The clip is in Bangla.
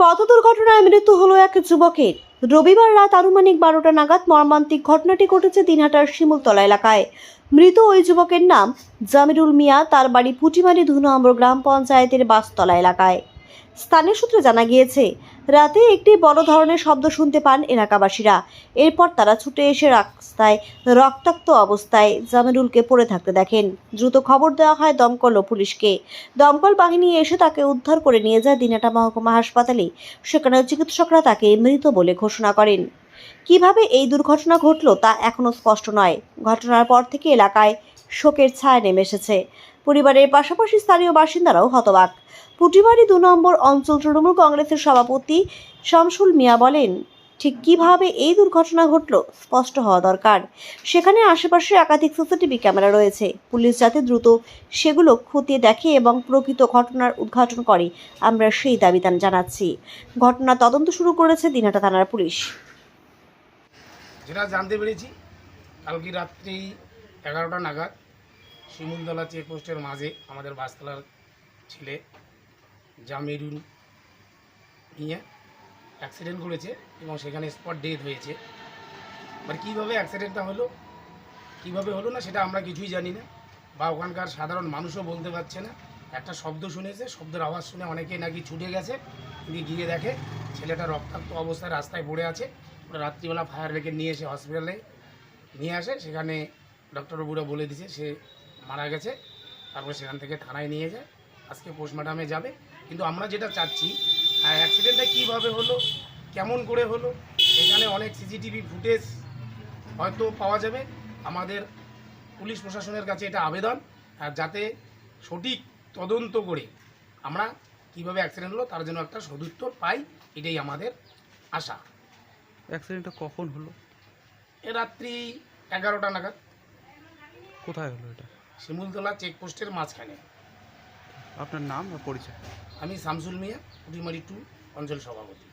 পথ দুর্ঘটনায় মৃত্যু হলো এক যুবকের। রবিবার রাত আনুমানিক বারোটা নাগাদ মর্মান্তিক ঘটনাটি ঘটেছে দিনহাটার শিমুলতলা এলাকায়। মৃত ওই যুবকের নাম জামিরুল মিয়া, তার বাড়ি পুটিমারি ধুনম্বর গ্রাম পঞ্চায়েতের বাসতলা এলাকায়। স্থানীয় সূত্রে জানা গিয়েছে, রাতে একটি বড় ধরনের শব্দ শুনতে পান এলাকাবাসীরা। এরপর তারা ছুটে এসে রাস্তায় রক্তাক্ত অবস্থায় জামিরুলকে পড়ে থাকতে দেখেন। দ্রুত খবর দেওয়া হয় দমকল ও পুলিশকে। দমকল বাহিনী এসে তাকে উদ্ধার করে নিয়ে যায় দিনাটা মহকুমা হাসপাতালে। সেখানে চিকিৎসকরা তাকে মৃত বলে ঘোষণা করেন। কীভাবে এই দুর্ঘটনা ঘটল তা এখনও স্পষ্ট নয়। ঘটনার পর থেকে এলাকায় শোকের ছায়া নেমে এসেছে। পরিবারের পাশাপাশি স্থানীয় বাসিন্দারাও হতবাক। পুটিবাড়ি দু নম্বর অঞ্চল তৃণমূল কংগ্রেসের সভাপতি শামসুল মিয়া বলেন, ঠিক কীভাবে এই দুর্ঘটনা ঘটল স্পষ্ট হওয়া দরকার। সেখানে আশেপাশে একাধিক সিসিটিভি ক্যামেরা রয়েছে। পুলিশ যাতে দ্রুত সেগুলো খতিয়ে দেখে এবং প্রকৃত ঘটনার উদ্ঘাটন করে, আমরা সেই দাবি জানাচ্ছি। ঘটনা তদন্ত শুরু করেছে দিনহাটা থানার পুলিশ। যেটা জানতে পেরেছি, কালকে রাত্রি এগারোটা নাগাদ শিমুলতলা চেকপোস্টের মাঝে আমাদের বাসতলার ছেলে জামিরুল নিয়ে অ্যাক্সিডেন্ট করেছে এবং সেখানে স্পট ডেথ হয়েছে। এবার কীভাবে অ্যাক্সিডেন্টটা হলো, কীভাবে হলো না, সেটা আমরা কিছুই জানি না। বা ওখানকার সাধারণ মানুষও বলতে পারছে না। একটা শব্দ শুনেছে, শব্দের আওয়াজ শুনে অনেকেই নাকি ছুটে গেছে তিনি গিয়ে দেখে ছেলেটা রক্তাক্ত অবস্থায় রাস্তায় পড়ে আছে। ওরা রাত্রিবেলা ফায়ার ব্রিগেড নিয়ে এসে হসপিটালে নিয়ে আসে। সেখানে ডক্টরবাবুরা বলে দিছে সে মারা গেছে তারপরে সেখান থেকে থানায় নিয়ে যায়। আজকে পোস্টমর্টমে যাবে। কিন্তু আমরা যেটা চাচ্ছি অ্যাক্সিডেন্টটা কীভাবে হলো কেমন করে হলো এখানে অনেক সিসিটিভি ফুটেজ হয়তো পাওয়া যাবে। আমাদের পুলিশ প্রশাসনের কাছে এটা আবেদন আর যাতে সঠিক তদন্ত করে আমরা কীভাবে অ্যাক্সিডেন্ট হলো তার জন্য একটা সদুত্তর পাই এটাই আমাদের আশা। অ্যাক্সিডেন্টটা কখন হলো? এ রাত্রি এগারোটা নাগাদ। কোথায় হলো এটা? শিমুলতলা চেকপোস্টের মাঝখানে। আপনার নাম বা পরিচয়? আমি শামসুল মিয়া পুটিমারি টু অঞ্চল সভাপতি।